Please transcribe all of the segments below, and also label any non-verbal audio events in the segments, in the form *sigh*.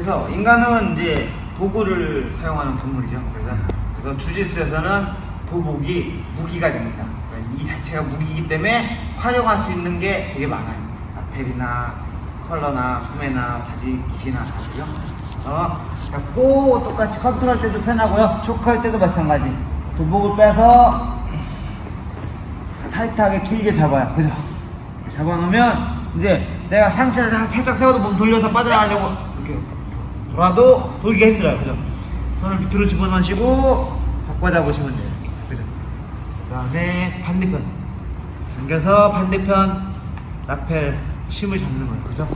그래서 인간은 이제 도구를 사용하는 동물이죠. 그래서, 그래서 주짓수에서는 도복이 무기가 됩니다. 이 자체가 무기이기 때문에 활용할 수 있는 게 되게 많아요. 라펠이나 컬러나 소매나 바지 깃이나 다 그죠? 어, 잡고 똑같이 컨트롤 때도 편하고요. 초크할 때도 마찬가지. 도복을 빼서 타이트하게 길게 잡아요. 그죠? 잡아놓으면 이제 내가 상체를 살- 살짝 세워도 몸 돌려서 빠져나가려고 이렇게 돌아도 돌기가 힘들어요. 그죠? 손을 밑으로 집어넣으시고 바꿔 잡으시면 돼요. 그죠? 그 다음에 반대편. 당겨서 반대편 라펠 심을 잡는 거예요. 그죠?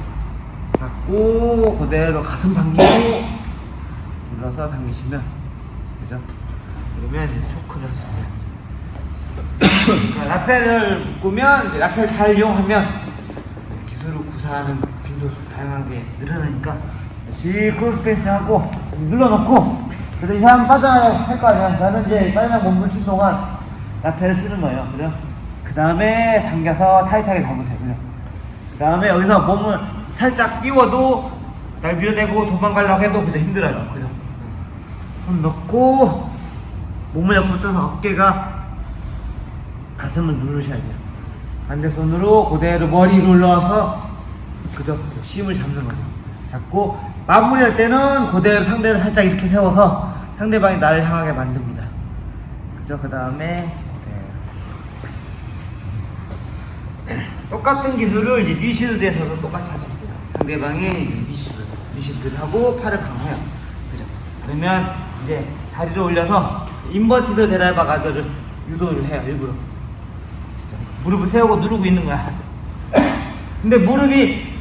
잡고 그대로 가슴 당기고 눌러서 당기시면 그죠? 그러면 이제 초크를 할 수 있어요. 라펠을 묶으면 라펠 잘 이용하면 기술을 구사하는 빈도수 다양하게 늘어나니까 다시 크로스페이스 하고 눌러놓고 그래서 이 사람 빠져나야 할거 아니야 나는 이제 빠져나 몸 붙일 동안 라펠을 쓰는 거예요 그죠? 그 다음에 당겨서 타이트하게 잡으세요 그죠? 그 다음에 여기서 몸을 살짝 띄워도 날 밀어내고 도망가려고 해도 그죠 힘들어요 그죠? 손 넣고 몸을 옆으로 떠서 어깨가 가슴을 누르셔야 돼요. 반대 손으로 그대로 머리를 올라와서 그저 심을 잡는 거죠. 잡고 마무리할 때는 그대로 상대를 살짝 이렇게 세워서 상대방이 나를 향하게 만듭니다. 그죠? 그 다음에 *clears throat* 똑같은 기술을 이제 리시드에서도 똑같이 있어요. 상대방이 이제 리시드, 리시드를 하고 팔을 강화해요. 그죠? 그러면 이제 다리를 올려서 인버티드 데라이바 가드를 유도를 해요, 일부러. 무릎을 세우고 누르고 있는 거야. *clears throat* 근데 무릎이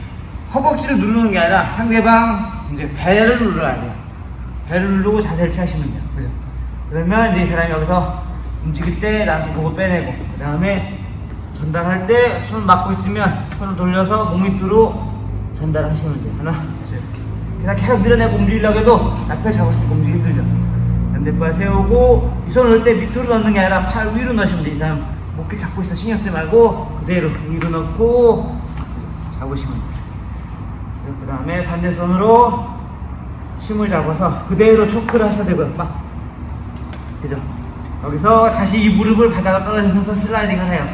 허벅지를 누르는 게 아니라 상대방 이제 배를 눌러야 돼요. 배를 누르고 자세를 취하시면 돼요. 그죠? 그러면 이제 이 사람이 여기서 움직일 때 나한테 목을 빼내고, 그 다음에 전달할 때 손을 막고 있으면 손을 돌려서 목 밑으로 전달하시면 돼요. 하나, 둘, 이렇게. 그냥 계속 밀어내고 움직이려고 해도 앞을 잡았으니까 움직이기 힘들죠. 반대발 세우고 이 손을 넣을 때 밑으로 넣는 게 아니라 팔 위로 넣으시면 돼요. 이 사람 목에 잡고 있어 신경 쓰지 말고 그대로 위로 넣고 잡으시면 돼요. 그 다음에 반대 손으로 힘을 잡아서 그대로 초크를 하셔야 되고요. 막 그죠? 여기서 다시 이 무릎을 바닥에 떨어지면서 슬라이딩을 해요.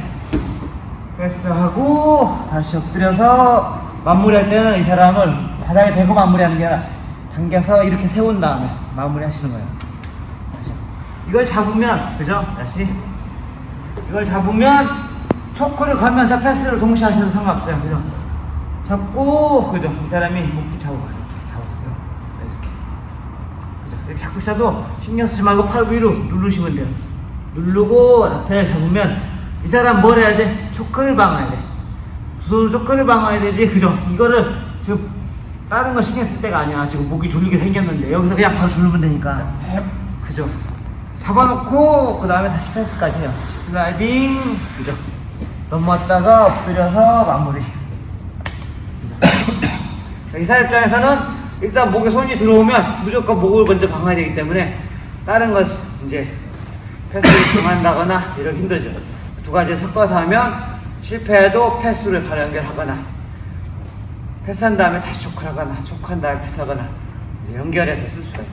패스하고 다시 엎드려서 마무리할 때는 이 사람을 바닥에 대고 마무리하는 게 아니라 당겨서 이렇게 세운 다음에 마무리 하시는 거예요. 그죠? 이걸 잡으면 그죠? 다시 이걸 잡으면 초크를 걸면서 패스를 동시에 하셔도 상관없어요. 그죠? 잡고 그죠? 이 사람이 목 붙잡고 이렇게 잡아보세요. 이렇게 그죠? 이렇게 잡고 있어도 신경 쓰지 말고 팔 위로 누르시면 돼요. 누르고 라펠 잡으면 이 사람 뭘 해야 돼? 초크를 방어해야 돼. 두 손으로 초크를 방어해야 되지. 그죠? 이거를 지금 다른 거 신경 쓸 때가 아니야. 지금 목이 졸리게 생겼는데 여기서 그냥 바로 누르면 되니까. 그죠? 잡아놓고 그 다음에 다시 패스까지 해요. 슬라이딩. 그죠? 넘어왔다가 엎드려서 마무리. 이 사람 입장에서는 일단 목에 손이 들어오면 무조건 목을 먼저 방어해야 되기 때문에 다른 것 이제 패스를 당한다거나 이러기 힘들죠. 두 가지 섞어서 하면 실패해도 패스를 바로 연결하거나 패스한 다음에 다시 초크하거나 초크한 다음에 패스하거나 이제 연결해서 쓸 수가 있어요.